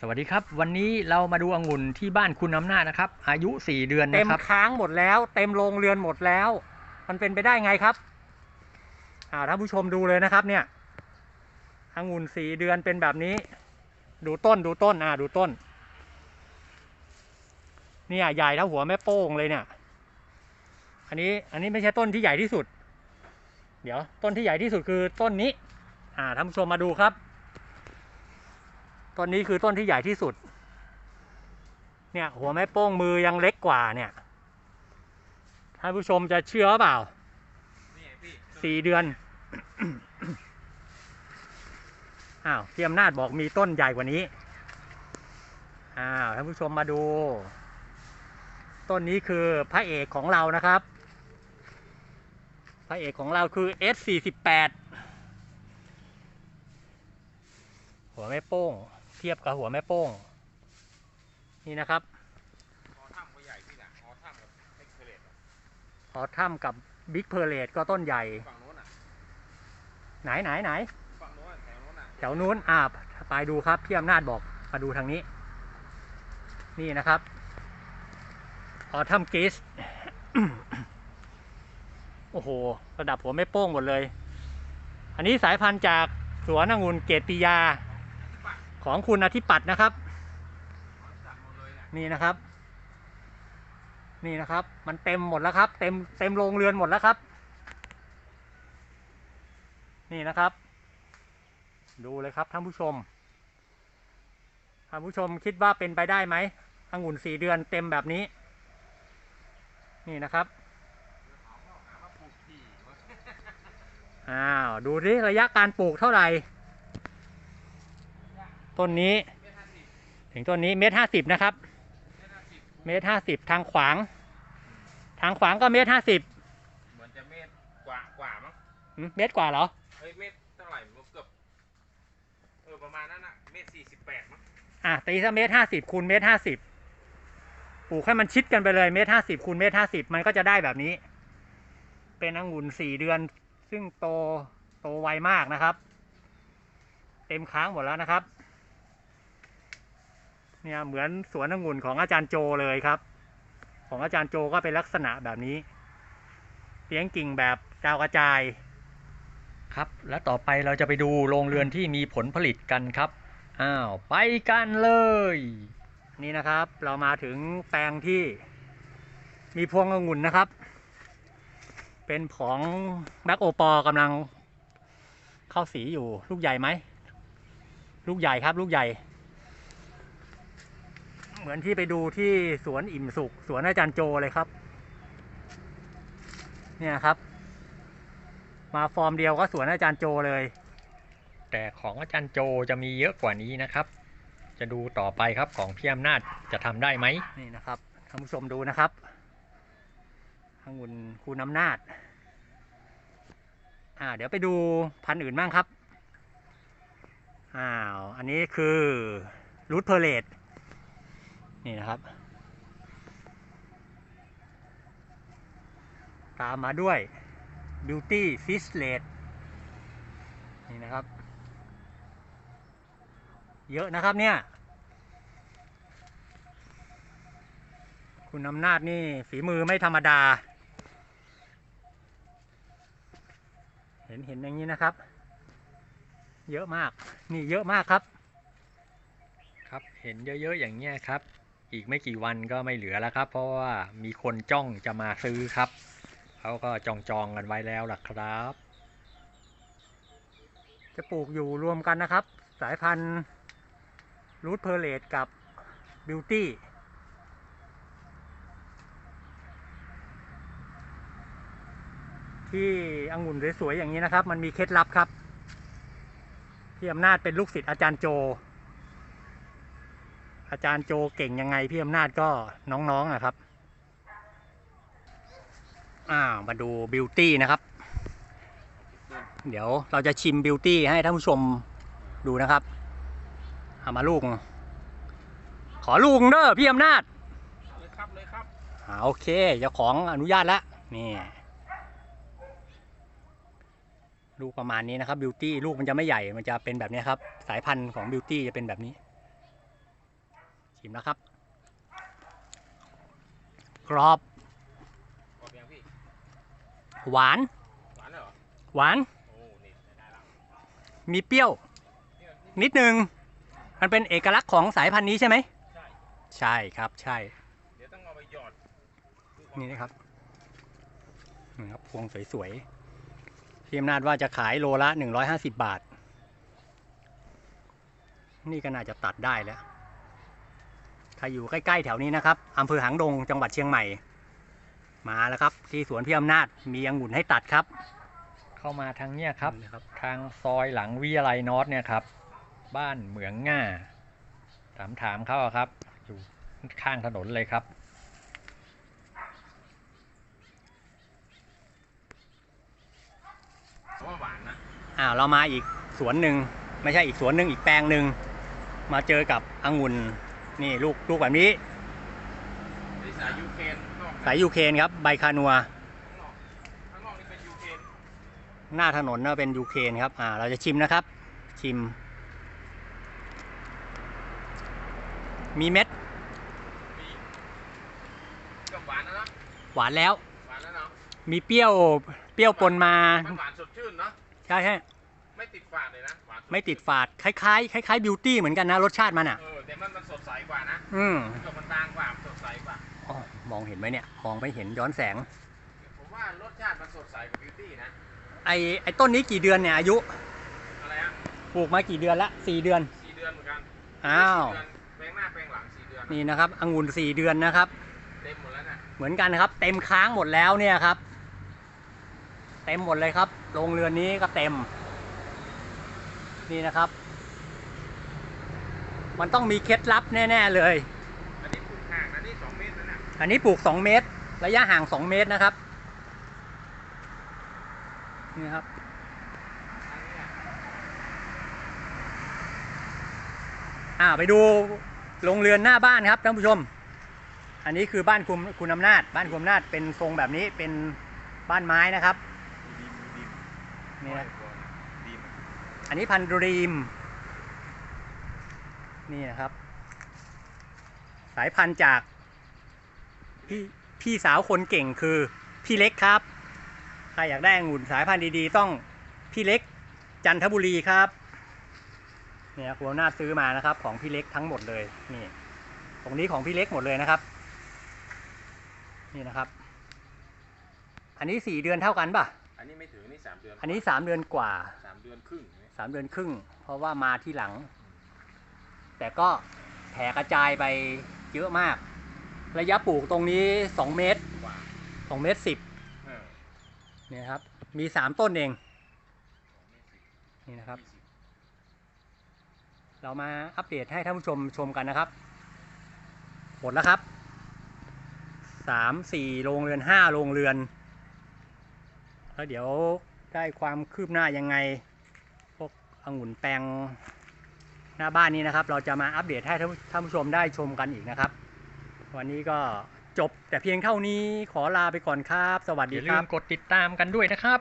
สวัสดีครับ วันนี้เรามาดูองุ่นที่บ้านคุณอำนาจนะครับ อายุ 4 เดือนเต็มนะครับ ค้างหมดแล้ว เต็มโรงเรือนหมดแล้ว มันเป็นไปได้ไงครับอ่าท่านผู้ชมดูเลยนะครับ เนี่ยองุ่นสี่เดือนเป็นแบบนี้ ดูต้นดูต้นอ่าดูต้น เนี่ยใหญ่เท่าหัวแม่โป้งเลยเนี่ย อันนี้อันนี้ไม่ใช่ต้นที่ใหญ่ที่สุด เดี๋ยวต้นที่ใหญ่ที่สุดคือต้นนี้ อ่าท่านผู้ชมมาดูครับ ต้นนี้คือต้นที่ใหญ่ที่สุด เนี่ย หัวแม่โป้งมือยังเล็กกว่าเนี่ย ท่านผู้ชมจะเชื่อเปล่าสี่เดือน อ้าวพี่อำนาจบอกมีต้นใหญ่กว่านี้ อ้าวท่านผู้ชมมาดู ต้นนี้คือพระเอกของเรานะครับ พระเอกของเราคือ S48 หัวแม่โป้ง เทียบกับหัวแม่โป้ง นี่นะครับออทัมก็ใหญ่พี่นะออทัมกับเอ็กเพลตออทัมกับบิ๊กเพอร์เลตก็ต้นใหญ่ ฝั่งโน้นอะไหนไหนไหนฝั่งโน้นอะแถวโน้นอะแถวนู้นอ่าไปดูครับพี่อำนาจบอกมาดูทางนี้ นี่นะครับออทัมกิสโอ้โห ระดับหัวไม่โป้งหมดเลย อันนี้สายพันธุ์จากสวนองุ่นเกตปิยา ของคุณอาทิปัตย์นะครับ นี่นะครับ นี่นะครับ มันเต็มหมดแล้วครับ เต็มเต็มโรงเรือนหมดแล้วครับ นี่นะครับ ดูเลยครับท่านผู้ชมท่านผู้ชมคิดว่าเป็นไปได้ไหมองุ่นสี่เดือนเต็มแบบนี้ นี่นะครับอ้าว ดูที่ระยะการปลูกเท่าไหร่ ต้นนี้ ถึงต้นนี้เมตรห้าสิบนะครับ เมตรห้าสิบทางขวาง ทางขวางก็เมตรห้าสิบเหมือนจะเมตรกว่ากว่ามั้งเมตรกว่าเหรอ เฮ้ยเมตรเท่าไหร่เกือบเออประมาณนั้นอะเมตรสี่สิบแปดมั้งอะตีซะเมตรห้าสิบคูณเมตรห้าสิบปลูกให้มันชิดกันไปเลยเมตรห้าสิบคูณเมตรห้าสิบมันก็จะได้แบบนี้ เป็นองุ่นสี่เดือน ซึ่งโตโตไวมากนะครับ เต็มค้างหมดแล้วนะครับ เนี่ยเหมือนสวนองุ่นของอาจารย์โจเลยครับ ของอาจารย์โจก็เป็นลักษณะแบบนี้เลี้ยงกิ่งแบบดาวกระจายครับ และต่อไปเราจะไปดูโรงเรือนที่มีผลผลิตกันครับอ้าวไปกันเลย นี่นะครับเรามาถึงแปลงที่มีพวงองุ่นนะครับ เป็นของแบ็กโอปอกำลังเข้าสีอยู่ลูกใหญ่ไหม ลูกใหญ่ครับลูกใหญ่ เหมือนที่ไปดูที่สวนอิ่มสุข สวนอาจารย์โจเลยครับ เนี่ยครับ มาฟอร์มเดียวก็สวนอาจารย์โจเลย แต่ของอาจารย์โจจะมีเยอะกว่านี้นะครับ จะดูต่อไปครับของพี่อำนาจจะทำได้ไหมนี่นะครับท่านผู้ชมดูนะครับองุ่นคูน้ำนาจอ่า เดี๋ยวไปดูพันธุ์อื่นบ้างครับอ้าวอันนี้คือรูทเพอร์เลต นี่นะครับ ตามมาด้วย Beauty Fish l a t e นี่นะครับ เยอะนะครับเนี่ย คุณอำนาจนี่ฝีมือไม่ธรรมดา เห็นเห็นอย่างนี้นะครับ เยอะมาก นี่เยอะมากครับ ครับ เห็นเยอะๆอย่างเงี้ยครับ อีกไม่กี่วันก็ไม่เหลือแล้วครับ เพราะว่ามีคนจ้องจะมาซื้อครับ เขาก็จองจองกันไว้แล้วล่ะครับ จะปลูกอยู่รวมกันนะครับ สายพันธุ์รูทเพอร์เลตกับบิวตี้ที่องุ่นสวยๆอย่างนี้นะครับ มันมีเคล็ดลับครับพี่อำนาจเป็นลูกศิษย์อาจารย์โจ อาจารย์โจเก่งยังไงพี่อำนาจก็น้องๆนะครับอ่ามาดูบิวตี้นะครับ เดี๋ยวเราจะชิมบิวตี้ให้ท่านผู้ชมดูนะครับเอามาลูก ขอลูกเด้อพี่อำนาจเลยครับเลยครับอ่าโอเคเจ้าของอนุญาตแล้วนี่ลูกประมาณนี้นะครับบิวตี้ลูกมันจะไม่ใหญ่มันจะเป็นแบบนี้ครับ สายพันธุ์ของบิวตี้จะเป็นแบบนี้ ชิมนะครับกรอบกรอบยังพี่หวาน หวานเลยเหรอหวาน โอ้นี่ได้แล้วมีเปรี้ยวนี่มันนี่นิดนึง มันเป็นเอกลักษณ์ของสายพันธุ์นี้ใช่ไหม ใช่ ใช่ครับ ใช่ เดี๋ยวต้องเอาไปหยอด นี่นะครับ นี่ครับพวงสวยๆพี่อำนาจว่าจะขายโลละ150บาท นี่ก็น่าจะตัดได้แล้ว ใครอยู่ใกล้ๆแถวนี้นะครับอำเภอหางดงจังหวัดเชียงใหม่ มาแล้วครับ ที่สวนพี่อำนาจมีองุ่นให้ตัดครับ เข้ามาทางเนี้ยครับนี่นะครับทางซอยหลังวิทยาลัยนอตเนี่ยครับ บ้านเหมืองง่า ถามถามเขาอะครับ อยู่ข้างถนนเลยครับเพราะว่าหวานนะอ่าเรามาอีกสวนหนึ่งไม่ใช่อีกสวนหนึ่งอีกแปลงหนึ่งมาเจอกับองุ่น นี่ลูกลูกแบบนี้นี่สายยูเคนนอกนะสายยูเคนครับ ใบคานัว ข้างนอกข้างนอกนี่เป็นยูเคนหน้าถนนน่าเป็นยูเคนครับ อ่า เราจะชิมนะครับ ชิม มีเม็ด มีก็หวานนะเนาะหวานแล้ว หวานแล้วเนาะมีเปรี้ยว เปรี้ยวปนมา มันหวานสดชื่นเนาะใช่ใช่ไม่ติดฝาดเลยนะหวานสชื่นไม่ติดฝาด คล้ายๆคล้ายๆบิวตี้เหมือนกันนะ รสชาติมันอะ เออ แต่มันมันสดใสกว่านะอืมกับมันบางกว่าสดใสกว่า อ๋อมองเห็นไหมเนี่ย มองไม่เห็นย้อนแสง ผมว่ารสชาติมันสดใสกว่าบิวตี้นะ ไอไอต้นนี้กี่เดือนเนี่ยอายุ อะไรฮะปลูกมากี่เดือนละสี่เดือน สี่เดือนเหมือนกันอ้าวสี่เดือนแปลงหน้าแปลงหลังสี่เดือนนี่นะครับองุ่นสี่เดือนนะครับ เต็มหมดแล้วน่ะเหมือนกันนะครับ เต็มค้างหมดแล้วเนี่ยครับ เต็มหมดเลยครับโรงเรือนนี้ก็เต็ม นี่นะครับ มันต้องมีเคล็ดลับแน่ ๆ เลย อันนี้ปลูกห่างนะนี่สองเมตรนั่นน่ะอันนี้ปลูก2เมตร ระยะห่าง2เมตรนะครับ นี่ครับอันนี้อะอ่าไปดูโรงเรือนหน้าบ้านครับท่านผู้ชม อันนี้คือบ้านคุณคุณอำนาจ บ้านคุณอำนาจเป็นทรงแบบนี้เป็นบ้านไม้นะครับดีมดีมนี่นะดีมอันนี้พันธุ์ดรีม นี่นะครับ สายพันธุ์จาก พี่พี่สาวคนเก่งคือพี่เล็กครับ ใครอยากได้องุ่นสายพันธุ์ดีๆ ต้องพี่เล็กจันทบุรีครับ เนี่ยครัวหน้าซื้อมานะครับ ของพี่เล็กทั้งหมดเลยนี่ ตรงนี้ของพี่เล็กหมดเลยนะครับ นี่นะครับ อันนี้สี่เดือนเท่ากันป่ะอันนี้ไม่ถึงอันนี่สามเดือนอันนี้สามเดือนกว่าสามเดือนครึ่งเห็นไหมสามเดือนครึ่ง เพราะว่ามาที่หลัง แต่ก็แผ่กระจายไปเยอะมาก ระยะปลูกตรงนี้ 2 เมตรกว่า2เมตร10เออเนี่ยครับ มี 3 ต้นเอง นี่นะครับยี่สิบเรามาอัปเดตให้ท่านผู้ชมชมกันนะครับ หมดแล้วครับ 3 4โรงเรือน 5 โรงเรือน แล้วเดี๋ยวได้ความคืบหน้ายังไง พวกองุ่นแปลง หน้าบ้านนี้นะครับ เราจะมาอัปเดตให้ท่านผู้ชมได้ชมกันอีกนะครับ วันนี้ก็จบแต่เพียงเท่านี้ขอลาไปก่อนครับ สวัสอดีย่าคลืรัมกดติดตามกันด้วยนะครับ